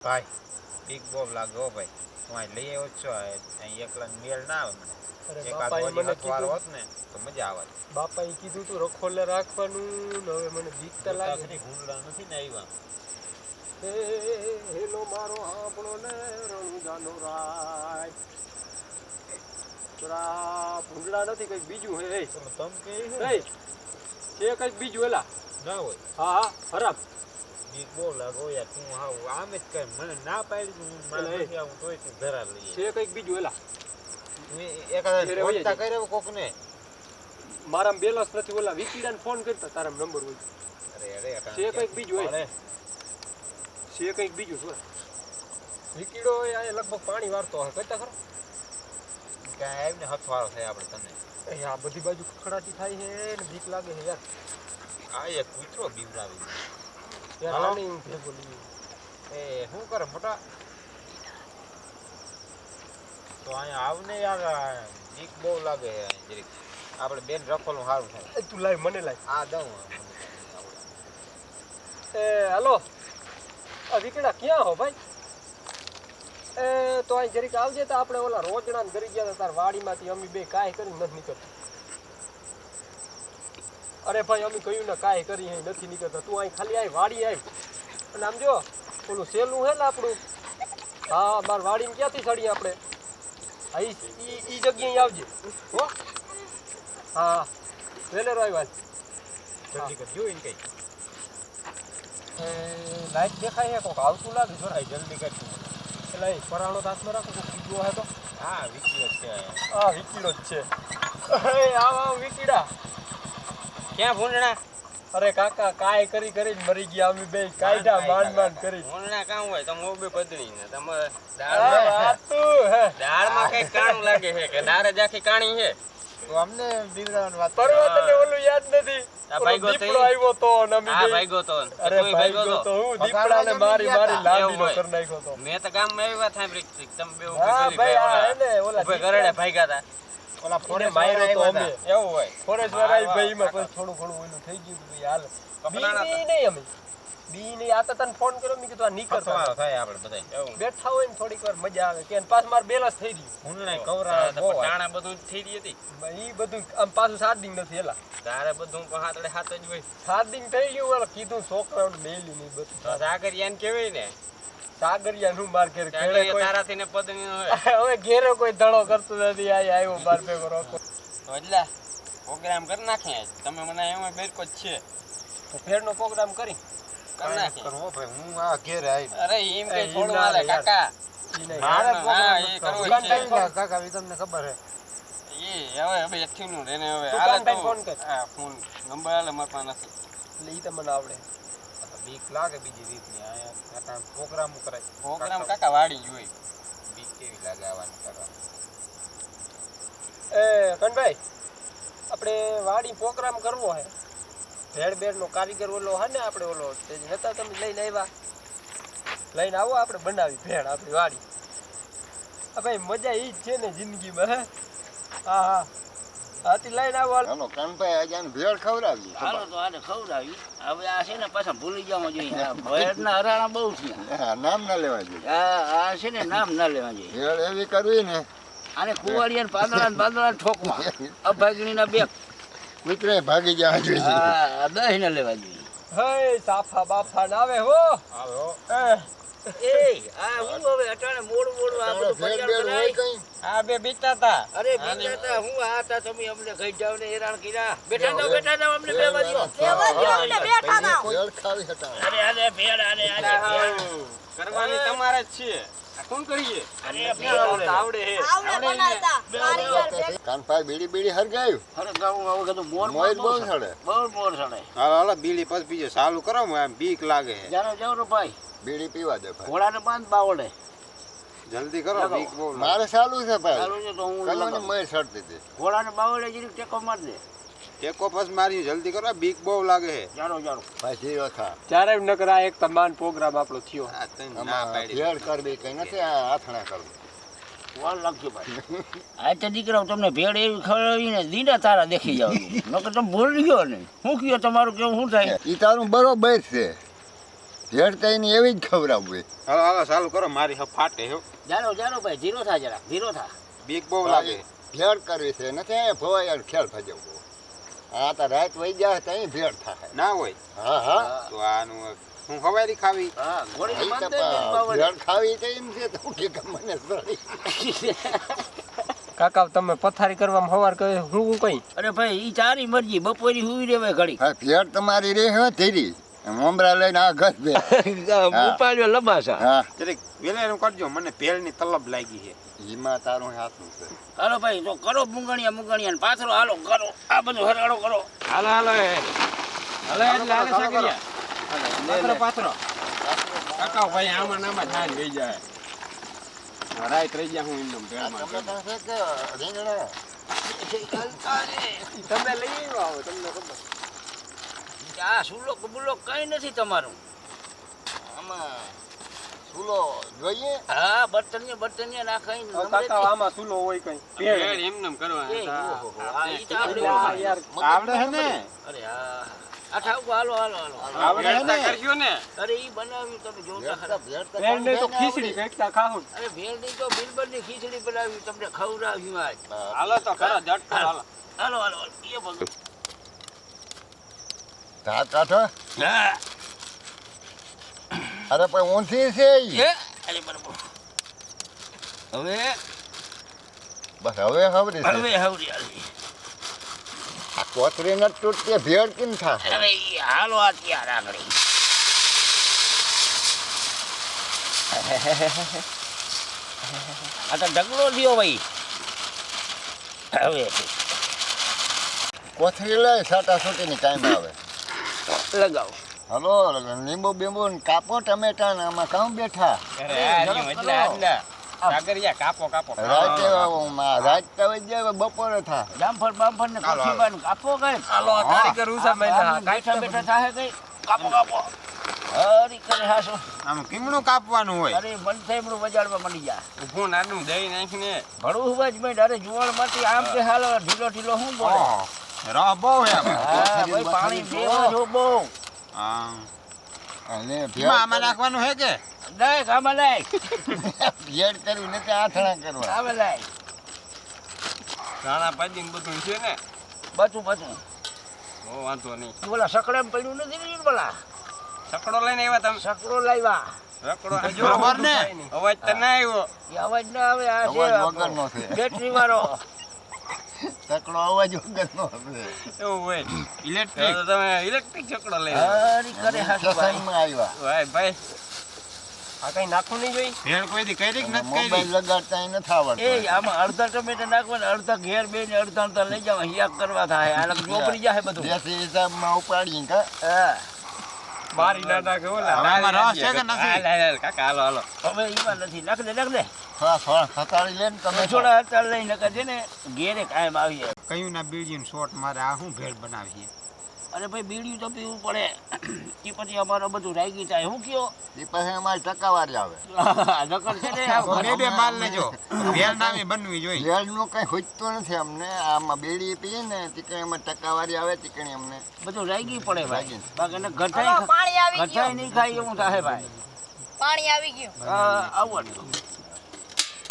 ભાઈ બિગ બોલ લાગો ભાઈ. હું અહીં લઈ આવ્યો છો અહીં એકલા મેળ ના આવે મને. એકાદ બાપાએ વારી મને હથવારો કીધું હોત ને તો મજા આવત. બાપાએ કીધું તું રખોલે રાખવાનું ને હવે મને બીક તો લાગે. ઉતાસરી નથી ને આવ્યા હે હેલો મારો આપણો ને રણુજાનો રાય. પેલા ભૂંડડા નથી કઈ બીજું હે તમ કે હે છે કંઈક બીજું એલા? ના હોય. હા હા ખરાબ બિગ બોલ લાગો યાર તું હાવ? આમ જ કર મને ના પાડી તું મારે નથી આવું તોય તું ધરા લઈએ છે કંઈક બીજું એલા. એકાદ. કર્યો નથી ઓલા વિકીડાને ફોન કરતા તારા નંબર હોય અરે અરે છે કંઈક બીજું હોય. છે કંઈક બીજું શું વિકીડો આ લગભગ પાણી વારતો હોય કરતા ખરો? ક્યાંય આવીને હથવારો થાય આપણે તને. આ બધી બાજુ ખખડાટી થાય છે ને બીક લાગે છે યાર. આ એક કૂતરો બીવડાવી એ શું કરે મોટા? તો અહીંયા આવને યાર બીક બહુ લાગે જરીક. આપણે બેન રખોલું સારું થાય. તું લાય મને લાય. હા દઉં એ હાલો. વિકડા ક્યાં હો ભાઈ? એ તો અહીં જરીક આવજે તો આપણે ઓલા રોજડા ને કરી ગયા તાર તાર વાડીમાંથી અમી બે કાંઈ કરી નથી નીકળતા. અરે ભાઈ અમે કહ્યું ને કાંઈ કરી અહીં નથી નીકળતા. તું અહીં ખાલી આવી વાડી આવી અને આમ જો ઓલું સેલું હે ને આપણું? હા માર વાડીમાં ક્યાંથી ચડીએ આપણે? હા એ જગ્યાએ આવજે. હો? હા. વેલેરો આવ્યા જલ્દી કર એને કંઈ. લાઈટ દેખાય છે કોઈક આવતું લાગે જો જલ્દી કરજો એટલે પરાણો તાસમાં રાખો કોક બીજો હે તો. હા વિકલ્યો છે. હા વિકીડો જ છે. આવ વિકીડા ક્યાં ભૂંડણા? અરે કાકા કાય કરી કરી મરી ગયા અમે બે. કાયદા માંડ માંડ કરી. ભૂંડણા કામ હોય તો મોબે પદણી ને તમે આ વાતું દાળમાં કઈ કાણું લાગે છે કે દાળ જ આખી કાણી છે. તો અમને બીવડાવવાની વાત પરવા તને ઓલું યાદ નથી. આ ભાઈગો દીપડો આવ્યો તો ને અમે આ બે- ભાઈગો તો. અરે ભાઈગો તો? તો હું દીપડાને મારી ગયા મારી તા. લાંબીનો એવું હોય. કરી નાખ્યો તો. મેં તો ગામમાં આવ્યા થાય તમે બે હા ભાઈ આ એને ઓલા ગરડે ભાઈગા હતા ઓલા ફોરેસ્ટ માર્યો તો અમે એવું હોય. ફોરેસ્ટ વાળા ભાઈ માં પછી થોડું ઘણું ઓલું થઈ ગયું ભાઈ હાલ. બી નહીં અમે. બી નહીં આ તો તને ફોન કર્યો મેં કીધું આ નીકળતા. થાય આપણે બધા બેઠા હોય ને થોડીક વાર મજા આવે. કે પાછ માર બેલેન્સ થઈ ગયું. કવરા. ટાણા બધું થઈ ગઈ હતી. એ બધું આમ પાછું સાત દિન નથી એલા તારે બધું હાથડે હાથ જ હોય. સાત દિન થઈ ગયું કીધું છોકરાઓને મેલી નહીં બધું. તો સાગરિયાને કેવાય ને સાગરિયા નું માર્કેટ કેળે કોઈ તારાથી ને પદણી હોય. હવે ઘેરે કોઈ ધડો કરતું નથી આ આવ્યો બાર પે રોકો. એટલે પ્રોગ્રામ કરી નાખે તમે મને એમ બેરકો જ છે. તો ફેરનો પ્રોગ્રામ કરી. કરી નાખે કરવો ભાઈ હું આ ઘેર આવી અરે એમ કે ના રે યાર. કાકા. મારે પ્રોગ્રામ એ કરવો. છે. કાકા ઈ તમને ખબર હે. એ હવે હવે એકથી નું રેને હવે તો ફોન કર. હા ફોન નંબર આલે મારા પાસે નથી. એટલે ઈ તમને આવડે. આ બીક લાગે બીજી રીતની. આયા પ્રોગ્રામ કરાય. પ્રોગ્રામ કાકા વાડી જોઈ. બીક કેવી લાગે આવવાની કરવા? એ કનભાઈ આપણે વાડી પ્રોગ્રામ કરવો હે. ભેળ બેળ નો કારીગર ઓલો હે ને આપણે ઓલો તે હતા તમે લઈને આવ્યા? લઈને આવો આપણે બનાવી ભેળ આપણી વાડી. આ ભાઈ મજા એ જ છે ને જિંદગીમાં હા હા. હાથી લઈને આવો હાલો. હાલો કાનભાઈ આજે ભેળ ખવડાવી. હાલો તો આને ખવડાવી. હવે આ છે ને પાછા ભૂલી જવા જોઈએ ભેળના હરાણા બહુ છે. નામ ના લેવા જોઈએ. આ આ છે ને નામ ના લેવા જોઈએ ભેળ એવી કરવી ને. આને કુવાડિયા ને પાંદડા ને પાંદડા ઠોકવા. અભાગણીના બે. કૂતરે ભાગી જવા જોઈએ. હા દહીં ના લેવા જોઈએ હે સાફા બાફા ના આવે હો. આવે હો. એ, આ હું હવે અટાણે મોડું મોડું આ બધું ફરિયાદ કરાય. આ બે બીતા અરે તા હું આ તા તમે અમને ગઈ જાવ ને હેરાન કર્યા. બેઠા જાવ બેઠા જાવ અમને બે બાજુ. ભેળ ખાવી હતા. અરે અરે ભેળ અરે અરે કરવાની તમારે જ છે. કોણ કરીએ? આવડે. હે. આવડે બનાવતા. કારીગર કાનભાઈ બીડી પછી બીજું ચાલુ કરો બીક લાગે. છે જાનો જાવ ભાઈ બીડી પીવા દે ભાઈ. ઘોડાને પાંચ બાવડે જલ્દી કરો. બીક બહુ મારે ચાલુ છે ભાઈ. ચાલુ છે તો હું કલોની. મય સડતી હતી ઘોડાને બાવડે જરીક ટેકો માર દે. ટેકો પછી મારી જલ્દી કરો બીક બહુ લાગે છે. જારો જારો. ભાઈ જીરો થા. ત્યારે નકરા એક તમાન પ્રોગ્રામ આપણો થયો. હા તને ના પાડી. ભેળ કરવી કઈ નથી આ આથણા કરવું. આ તો દીકરાઓ તમને ભેળ એવી ખવડાવી દીના તારા દેખી જાવ. નકર તમે ભૂલી ગયો ને શું કયો તમારું કેવું શું થાય? એ તારું બરોબર છે. થઈને એવી જ ખવડાવવી હાલો હાલો ચાલુ કરો મારી હવે ફાટે હો. જાનો જાનો ભાઈ ધીરો થા જરા ધીરો થા. બીક બહુ લાગે. ભેળ કરવી છે નથી ભવાય ખેલ ભજવવો. આ તો રાત વહી જાય તો અહીં ભેળ થાય. ના હોય? હા હા. તો આનું હું હવારી ખાવી? હા ગોળી અહીં માર તો દે ને પા- બાવળી. ભેળ ખાવી તો એમ છે તો કે મને. કાકા તમે પથારી કરવામાં હવાર કહે હું હું કઈ? અરે ભાઈ ઈ તારી મરજી બપોરી હુઈ રેવે ઘડી. હા ભેળ તમારી રે હે ધીરી. મોમરા લઈને આ ઘર બે. ઉપાડ્યો લબાસા હા. જરીક કરજો મને ભેળની તલબ લાગી છે. જીમા તારું હાથું છે. હાલો ભાઈ જો કરો મુંગણિયા મુંગણિયા ને પાથરો હાલો કરો. આ બધું હરાડો કરો. હાલો હાલો હાલો એટલે હાલો સાગરિયા પાથરો પાથરો. કાકા ભાઈ આમાં નામાં થાય લઈ જાય. રાત રહી ગયા હું એમને ભેળમાં તમે લઈ આવો તમને ખબર. આ સુલો કબૂલો કઈ નથી તમારું. આમાં સુલો જોઈએ? હા બર્તનીય બર્તનીય ના કઈ કાકા આમાં સુલો હોય કઈ. ભેળ કરવા આવડે હે ને? અરે હા આ હાલો હાલો હાલો. આવડે કરજો ને? અરે ઈ બનાવ્યું તમે જોતા ભેળ તો ખરા ભેળ તો ભેળ નહીં તો ખીચડી કઈકતા અરે તો ખીચડી બનાવી તમને ખવડાવ્યું આજ. હાલો તો ખરા હાલો. હાલો હાલો. એ ભગવાન ધાર કાઠો અરે પણ ઊંધી છે હવે? બસ હવે ખબરી હવે હવરી આ કોતરી ન તૂટતી ભેળ કેમ થાય? હવે હાલો આ ત્યાં આગળ આ તો ઢગલો થયો ભાઈ. હવે. કોથળી લઈ સાટા સૂટીની ટાઈમ આવે. લગાવો. હલો લીંબુ બીંબુ કાપો ટમેટા ને આમાં કામ બેઠા. સાગરિયા કાપો કાપો. રાતે રાત તો જાય બપોરે થા. જામફળ બામફળ ને બાન કાપો કઈ? હાલો કારીગર ઉસા મહિના બેઠા બેઠા થાય. કઈ? કાપો કાપો. હરી કરે હાસો. આમ કીમણું કાપવાનું હોય. અરે મન થાય એમનું મળી જા ઊભું નાનું દહીં નાખીને. ભણું હોવા જ મેં અરે જુવાળમાંથી આમ કે હાલો ઢીલો ઢીલો હું બોલે? રહ બહુ હે ભાઈ પાણી દેવા બહુ. હા. અને આમાં નાખવાનું હે કે? નાખ આમાં નાખ. ભેળ કરવી નથી આથણા કરવા. આમાં નાખ. રાણા પાજી બધું છે ને? બચું બચું બહુ વાંધો નહીં. બોલા સકડે પડ્યું નથી ને બોલા સકડો લઈને આવ્યા તમે? સકડો લાવ્યા. સકડો ને? અવાજ તો ના આવ્યો. અવાજ ના આવે આ છે. બેટરી વાળો. તકડો અવાજ વગરનો છે એવું હોય. ઇલેક્ટ્રિક તો તમે ઇલેક્ટ્રિક ચકડો લઈ હરી કરે હા ભાઈ. સત્સંગમાં આવ્યા ભાઈ. ભાઈ આ કઈ નાખવું નહીં જોઈ ભેળ કોઈ દી કઈ નથી મોબાઈલ લગાડતા ય નથી આવડતું. એ આમાં અડધા ટમેટા નાખવાના અડધા ઘેર બે ને અડધા અડધા લઈ જાવ હિયાક કરવા થાય. આ લગ ચોપડી જાય બધું. દેશી હિસાબમાં ઉપાડીને કા? હા. બારી ના નાખે ઓલા. આમાં રસ છે કે નથી? હાલ, કાકા હાલો હાલો. હવે એમાં નથી. નાખ દે નાખ દે. થોડા થોડા ખતાળી લે ને તમે થોડા અત્યારે લઈને નકર છે ને ઘેરે કાયમ આવીએ. કયું ના બીડીયું શોટ મારે આ શું ભેળ બનાવી અરે ભાઈ બીડીયું તો પીવું પડે. એ પછી અમારો બધું રાગી થાય હું કયો? એ પછી અમારી ટકાવારી આવે. નકર છે ને બે બે માલ લેજો. વેલ નામે બનવી જોઈએ. ભેળનું કઈ હોજતું નથી અમને. આમાં બેડી પીએ ને ટીકણી એમાં ટકાવારી આવે ટીકણી અમને. બધું રાગી પડે ભાઈ. બાકી ગઠાઈ પાણી આવી ગઠાઈ નહીં ખાય એવું થાય ભાઈ. પાણી આવી ગયું. આ આવડતું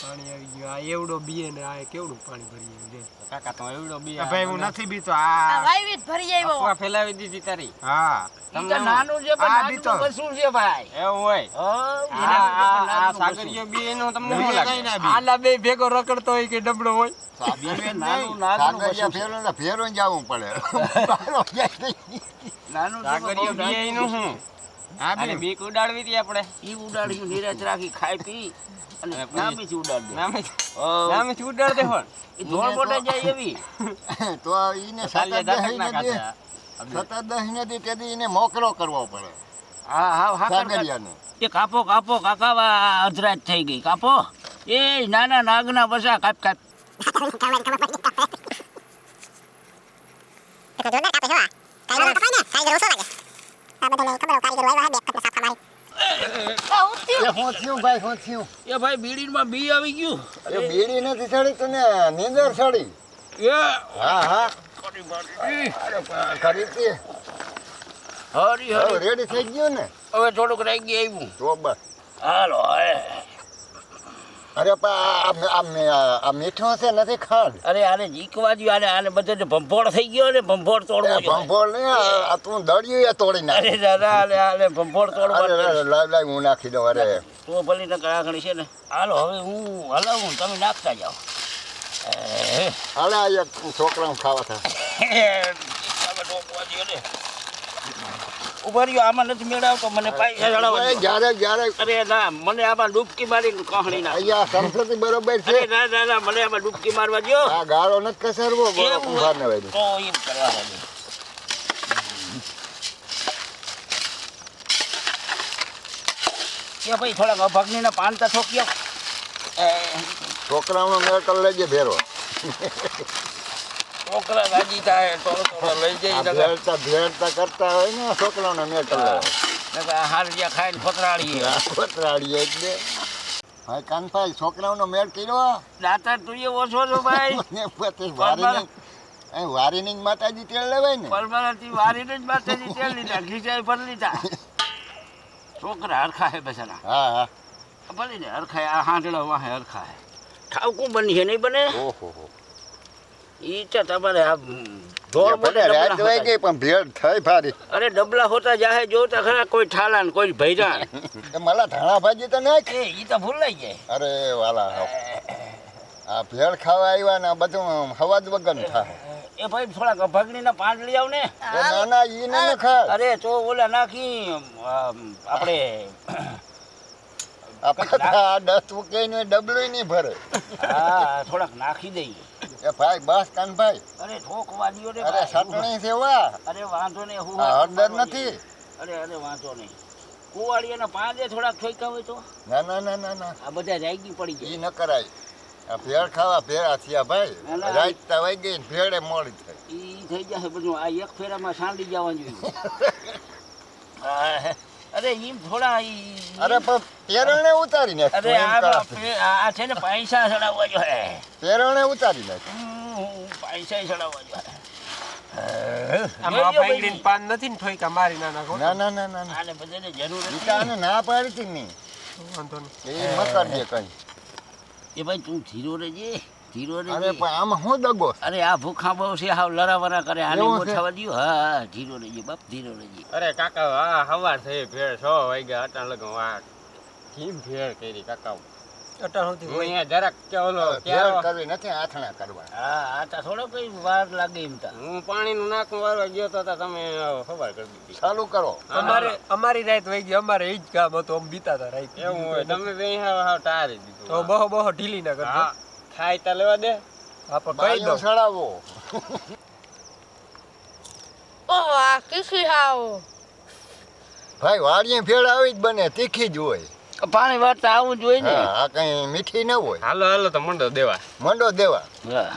પાણી આવી ગયું. આ એવડો બીએ ને આ કેવડું પાણી ભરી ગયું છે કાકા તો એવડો બીએ ભાઈ હું નથી બીતો આ આ વાઈવી ભરી આવ્યો. આ ફેલાવી દીધી તારી. હા. તમને નાનું છે પણ નાનું. કશું છે ભાઈ. એવું હોય. આ બીએ. સાગરિયો બી એનું તમને શું લાગે? ના આલા બે ભેગો રખડતો હોય કે ડબડો હોય? નાનું નાનું સાગરિયા કશું છે. ફેરો ને ફેરો જવું પડે. નાનું બીએ સાગરિયો બહુ બી નાનું એનું શું? બી બીક ઉડાડવી હતી આપણે. ઈ ઉડાડ્યું નિરાશ રાખી ખાઈ પી અને અને પછી- નામેથી ઉડાડ દે નામે હા. નામેથી ઉડાડ દે પણ ઈ ધોળ મોઢે જાય એવી. તો સાલિયા ઝાટક દહીં ના ને દે. સતત દહીં ને દે તેથી એને મોકલો કરવો પડે. હા હા હા સાગરિયાને. એ કાપો કાપો કાકા વા અધરાજ થઈ ગઈ. કાપો. એ નાના નાગના બસા કાપ કાપ. આ હું થયું? એ શું થયું ભાઈ શું થયું એ ભાઈ બીડીમાં બી આવી ગયું. એ બીડી નથી ચડી તને નીંદર ચડી. એ. હા હા. કરી હતી હરી હરી. રેડી થઈ ગયું ને? હવે થોડુંક રહી ગયું આવ્યું. તો બસ. હાલો હવે અરે આ- મીઠો છે નથી ખાંડ. અરે આને જીકવા દ્યો આને આને બધે ભંભોળ થઈ ગયો ને ભંભોળ તોડવો ભંભોળ નહીં આ તું દળ્યું એ તોડી નાખ. અરે દાદા આને આને ભંભોળ તોડવા લાવ લાવ હું નાખી દઉં અરે. તું ભલી ને કડાકણી છે ને હાલો હવે હું હલાવું તમે નાખતા જાઓ. હાલે આ છોકરાઓ ખાવા થાય ઊભા રહ્યો આમાં નથી મેળવતો મને પૈસા દ્યો. જ્યારે જ્યારે અરે ના મને આમાં ડૂબકી મારી કહણી ના અહીંયા સંસ્કૃતિ બરોબર છે. ના ના ના મને આમાં ડૂબકી મારવા દ્યો. આ ગાળો નથી કસરવો કુંભાર ને વૈદ્ય તો એમ કરવા છે. કે ભાઈ થોડાક અભગ્નિના પાન તો ઠોક્યો. એ, છોકરાઓનો મેળ કરી લેજે ભેરો છોકરા રાજી થાય થોડો થોડો લઈ જઈ ભેળતા ભેળતા કરતા હોય ને છોકરાઓનો મેળ કરી લેવો હારિયા ખાઈને ફતરાડીએ કોતરાડીએ એટલે ભાઈ કાનભાઈ છોકરાઓનો મેળ કર્યો દાતા તું એ ઓછો છો ભાઈ. પછી વારીની અહીં વારીની જ માતાજી તેલ લેવાય ને. વારીને જ માતાજી તેલ લીધા ખીચાઈ ભર લીધા. છોકરા હરખા હે હા હા. ભલે ને હરખા આ હાંડળા વાહે હરખા હે ઠાવકું બની છે નહીં બને? ઓહો ઈ તો તમારે આ ભલે બોલે રાત ગઈ પણ ભેળ થઈ ભારી. અરે ડબલા હોતા જાહે જોતા ખરા કોઈ ઠાલા ને કોઈ ભૈરા મલા ધાણા ભાજી તો નાખ. ઈ તો ભૂલાઈ જાય. અરે વાલા આ ભેળ ખાવા આવ્યા ને બધું હવા વગર થાય. એ ભાઈ થોડાક અભાગણીના પાંચ લઈ આવ ને ના ના ઈ ન ખાય. અરે તો ઓલા નાખી આપણે આપણે આ ડબલું નહીં ભરે. હા થોડાક નાખી દઈએ. એ ભાઈ બસ કાનભાઈ. અરે ઠોકવા દ્યો ને અરે સટણી છે વા અરે વાંધો નહીં હું હરદર હળદર નથી. અરે અરે વાંધો નહીં. કુવાડીયાના પાંદે થોડાક ઠોક્યા હોય તો? ના ના ના ના ના. આ બધા રાઈગી પડી જાય એ ન કરાય. આ ભેળ ખાવા ભેળા થયા ભાઈ. રાઈત તા વાઈ ગઈ ભેળે મોડી થઈ. ઈ થઈ જશે બધું આ એક ફેરામાં સાંડી જવાનું જોઈએ હા, અરે એમ થોડા અરે પણ પેરણે ઉતારી નાખ અરે આ છે ને પૈસા ચડાવવા જો હે. પેરણે ઉતારી નાખ. પૈસા ચડાવવા જો ને પાડી એ ભાઈ તું ધીરો રહેજે. ધીરો અરે પણ આમાં શું દગો? અરે આ ભૂખા બહુ છે હાવ લરાવરા કરે. આને એવું છે? હા હા ધીરો રહેજે બાપ ધીરો રહેજે અરે કાકા આ હવાર થઈ ભેળ છ વાગ્યા. અટાણ લગન વા કેમ ભેળ કરી કાકા અટાણ સુધી હું અહીંયા જરાક કે ઓલો ભેળ કરવી નથી આથણા કરવા. હા આ થોડો કઈ વાર લાગે એમ તા. હું. પાણીનું નાકું વારવા ગયો તો તા તમે ખબર કરી દીધી. ચાલુ કરો. અમારે અમારી રાત વહી ગઈ અમારે એ જ કામ હતું અમે બીતા હતા રાત. એવું હોય તમે બે હાવ હાવ દીધું. તો બહુ બહુ ઢીલી ના કરજો હા તા લેવા દે. આપણે કહી દો સડાવો. ઓહો આ કીસી હાવ. ભાઈ વાડીએ ભેળ આવી જ બને તીખી જ હોય. પાણી વાળતા આવું જોઈએ ને. આ કઈ મીઠી ન હોય. હાલો હાલો તો મંડો દેવા. મંડો દેવા. હા.